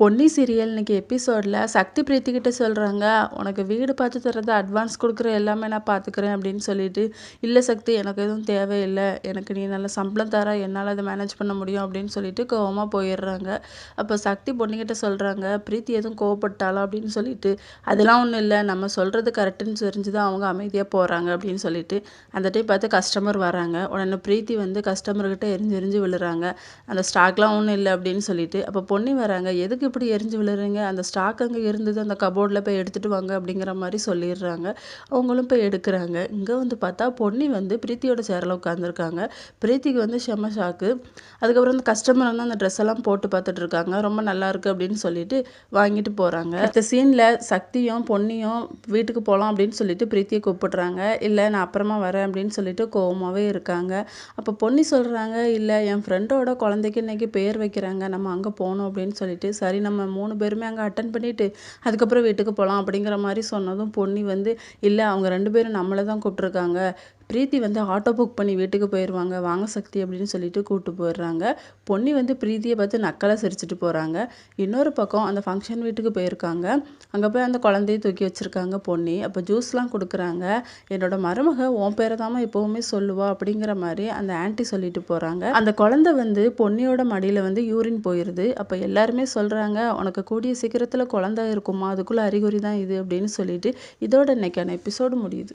Ponni serial இன்னைக்கு எபிசோடில் சக்தி பிரீத்தி கிட்ட சொல்கிறாங்க உனக்கு வீடு பார்த்து தர்றது அட்வான்ஸ் கொடுக்குற எல்லாமே நான் பார்த்துக்கிறேன் அப்படின்னு சொல்லிட்டு இல்லை சக்தி எனக்கு எதுவும் தேவையில்லை. எனக்கு நீ நல்ல சம்பளம் தர என்னால் அதை மேனேஜ் பண்ண முடியும் அப்படின்னு சொல்லிட்டு கோவமாக போயிடுறாங்க. அப்போ சக்தி பொண்ணுக்கிட்ட சொல்கிறாங்க பிரீத்தி எதுவும் கோவப்பட்டாலும் அப்படின்னு சொல்லிட்டு அதெல்லாம் ஒன்றும் இல்லை. நம்ம சொல்கிறது கரெக்டுன்னு தெரிஞ்சு தான் அவங்க அமைதியாக போகிறாங்க அப்படின்னு சொல்லிட்டு அந்த டைம் பார்த்து கஸ்டமர் வராங்க. உடனே பிரீத்தி வந்து கஸ்டமர்கிட்ட எரிஞ்சு எரிஞ்சு விழுறாங்க. அந்த ஸ்டாக்லாம் ஒன்றும் இல்லை அப்படின்னு சொல்லிட்டு அப்போ பொண்ணி வராங்க எதுக்கு இப்படி எரிஞ்சு விழுறீங்க? அந்த ஸ்டாக் அங்கே இருந்தது அந்த கபோர்டில் போய் எடுத்துகிட்டு வாங்க அப்படிங்கிற மாதிரி சொல்லிடுறாங்க. அவங்களும் போய் எடுக்கிறாங்க. இங்கே வந்து பார்த்தா பொன்னி வந்து பிரீத்தியோட சேரில் உட்காந்துருக்காங்க பிரீத்திக்கு வந்து செம ஷாக்கு அதுக்கப்புறம் அந்த கஸ்டமர் வந்து அந்த ட்ரெஸ் எல்லாம் போட்டு பார்த்துட்டு இருக்காங்க. ரொம்ப நல்லா இருக்குது அப்படின்னு சொல்லிட்டு வாங்கிட்டு போகிறாங்க இந்த சீனில் சக்தியும் பொன்னியும் வீட்டுக்கு போகலாம் அப்படின்னு சொல்லிட்டு பிரீத்தியை கூப்பிடுறாங்க. இல்லை நான் அப்புறமா வரேன் அப்படின்னு சொல்லிட்டு கோவமாகவே இருக்காங்க. அப்போ பொன்னி சொல்கிறாங்க இல்லை என் ஃப்ரெண்டோட குழந்தைக்கு இன்னைக்கு பேர் வைக்கிறாங்க. நம்ம அங்கே போகணும் அப்படின்னு சொல்லிட்டு சரி நம்ம மூணு பேருமே அங்கே அட்டன் பண்ணிவிட்டு அதுக்கப்புறம் வீட்டுக்கு போகலாம் அப்படிங்கிற மாதிரி சொன்னதும் பொன்னி வந்து இல்லை அவங்க ரெண்டு பேரும் நம்மளை தான் கூப்பிட்ருக்காங்க பிரீத்தி வந்து ஆட்டோ புக் பண்ணி வீட்டுக்கு போயிடுவாங்க வாங்க சக்தி அப்படின்னு சொல்லிட்டு கூப்பிட்டு போயிடுறாங்க. பொன்னி வந்து பிரீத்தியை பார்த்து நக்கலாக சிரிச்சிட்டு போகிறாங்க இன்னொரு பக்கம் அந்த ஃபங்க்ஷன் வீட்டுக்கு போயிருக்காங்க. அங்கே போய் அந்த குழந்தைய தூக்கி வச்சுருக்காங்க பொன்னி. அப்போ ஜூஸ்லாம் கொடுக்குறாங்க. என்னோட மருமக உன் பேரை தாம எப்போவுமே சொல்லுவா அப்படிங்கிற மாதிரி அந்த ஆன்ட்டி சொல்லிட்டு போகிறாங்க அந்த குழந்தை வந்து பொன்னியோட மடியில் வந்து யூரின் போயிடுது அப்போ எல்லாருமே சொல்கிறாங்க உனக்கு கூடிய சீக்கிரத்தில் குழந்தை இருக்குமா? அதுக்குள்ளே அறிகுறி தான் இது அப்படின்னு சொல்லிட்டு இதோட இன்னைக்கான எபிசோடு முடியுது.